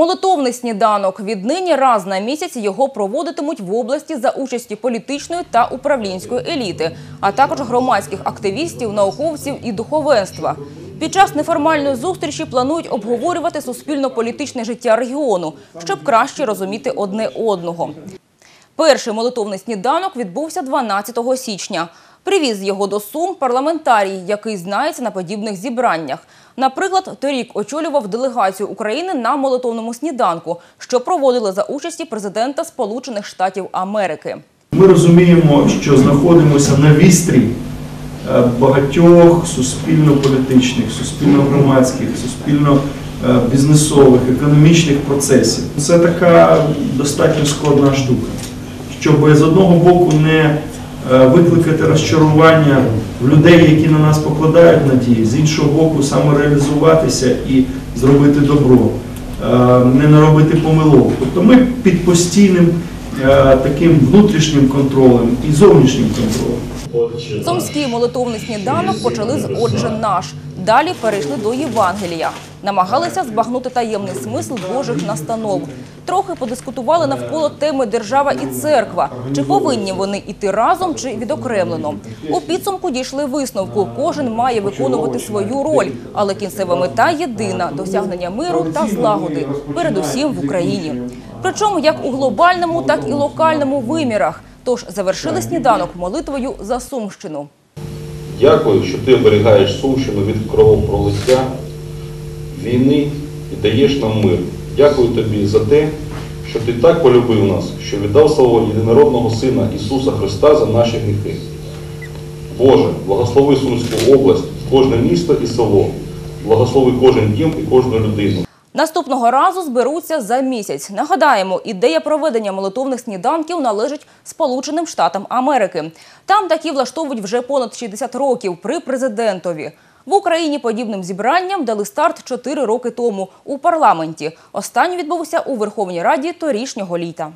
Молитовний сніданок. Віднині раз на місяць його проводитимуть в області за участі політичної та управлінської еліти, а також громадських активістів, науковців і духовенства. Під час неформальної зустрічі планують обговорювати суспільно-політичне життя регіону, щоб краще розуміти одне одного. Перший молитовний сніданок відбувся 12 січня. Привіз його до Сум парламентарій, який знається на подібних зібраннях. Наприклад, торік очолював делегацію України на молитовному сніданку, що проводили за участі президента Сполучених Штатів Америки. Ми розуміємо, що знаходимося на вістрі е, багатьох суспільно-політичних, суспільно-громадських, суспільно-бізнесових, економічних процесів. Це така достатньо складна штука, щоб з одного боку не е, викликати розчарування в людей, які на нас покладають надії, з іншого боку, самореалізуватися і зробити добро, е, не наробити помилок. Тобто ми під постійним е, таким внутрішнім контролем і зовнішнім контролем. Сумський молитовний сніданок почали з «Отче наш». Далі перейшли до Євангелія. Намагалися збагнути таємний смисл Божих настанов. Трохи подискутували навколо теми держава і церква. Чи повинні вони йти разом, чи відокремлено? У підсумку дійшли висновку. Кожен має виконувати свою роль, але кінцева мета єдина досягнення миру та злагоди, передусім в Україні. Причому як у глобальному, так і локальному вимірах. Тож завершили сніданок молитвою за Сумщину. Дякую, що ти оберігаєш Сумщину від кровопролиття, війни і даєш нам мир. Дякую тобі за те, що ти так полюбив нас, що віддав свого єдинородного Сина Ісуса Христа за наші гріхи. Боже, благослови Сумську область, кожне місто і село, благослови кожен дім і кожну людину. Наступного разу зберуться за місяць. Нагадаємо, ідея проведення молитовних сніданків належить Сполученим Штатам Америки. Там такі влаштовують вже понад 60 років при президентові. В Україні подібним зібранням дали старт 4 роки тому у парламенті. Останній відбувся у Верховній Раді торішнього літа.